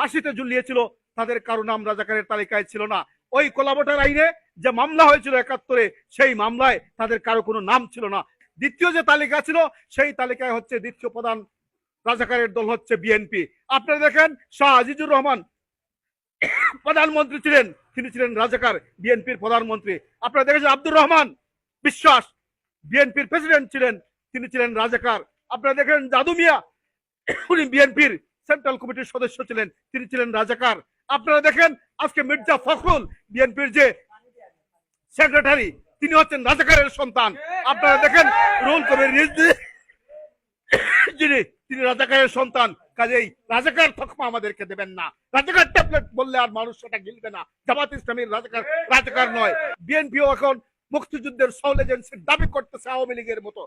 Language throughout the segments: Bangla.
ফাঁসিতে ঝুলিয়েছিল, তাদের কারও নাম রাজাকারের তালিকায় ছিল না। ওই কোলাবটার আইনে যে মামলা হয়েছিল একাত্তরে, সেই মামলায় তাদের কারও কোনো নাম ছিল না। দ্বিতীয় যে তালিকা ছিল, সেই তালিকায় হচ্ছে দ্বিতীয় প্রধান রাজাকারের দল হচ্ছে বিএনপি। আপনারা দেখেন, শাহ আজিজুর রহমান প্রধানমন্ত্রী ছিলেন, তিনি ছিলেন রাজাকার, বিএনপির প্রধানমন্ত্রী। আপনারা দেখেছেন আব্দুর রহমান বিশ্বাস, বিএনপির প্রেসিডেন্ট ছিলেন, তিনি ছিলেন রাজাকার। আপনারা দেখেন জাদু মিয়া, উনি বিএনপির সেন্ট্রাল কমিটির সদস্য ছিলেন, তিনি ছিলেন রাজাকার। আপনারা দেখেন, আজকে মির্জা ফখরুল বিএনপির যে সেক্রেটারি তিনি হচ্ছেন রাজাকারের সন্তান। আপনারা দেখেন রুল কবির রিজভী যিনি, তিনি রাজাকারের সন্তান। কাজেই রাজাকার তকমা আমাদেরকে দেবেন না। রাজাকার ট্যাবলেট বললে আর মানুষ সেটা গিলবে না। জামাত ইসলামীর রাজাকার রাজাকার নয়। বিএনপিও এখন মুক্তিযুদ্ধের সল এজেন্সির দাবি করতেছে আওয়ামী লীগের মতো।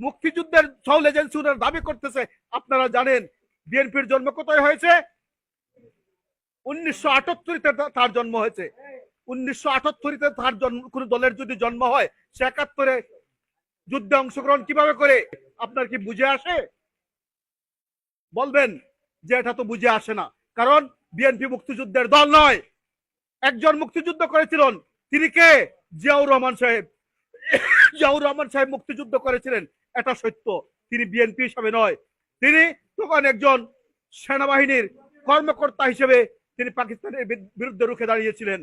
মুক্তিযুদ্ধের সল এজেন্সি দাবি করতেছে। আপনারা জানেন বিএনপির জন্ম কোথায় হয়েছে? উনিশশো আটাত্তরিতে তার জন্ম হয়েছে। উনিশশো আটাত্তরিতে তার জন্ম কোন দলের যদি জন্ম হয় সে একাত্তরে যুদ্ধে অংশগ্রহণ কীভাবে করে? আপনার কি বুঝে আসে? বলবেন যে এটা তো বুঝে আসে না। কারণ বিএনপি মুক্তিযুদ্ধের দল নয়। একজন মুক্তিযুদ্ধ করেছিলেন, তিনি কে? জিয়াউর রহমান সাহেব। জিয়াউর রহমান সাহেব মুক্তিযুদ্ধ করেছিলেন, এটা সত্য। তিনি বিএনপি হিসাবে নয়। তিনি তখন একজন সেনাবাহিনীর কর্মকর্তা হিসেবে তিনি পাকিস্তানের বিরুদ্ধে রুখে দাঁড়িয়েছিলেন।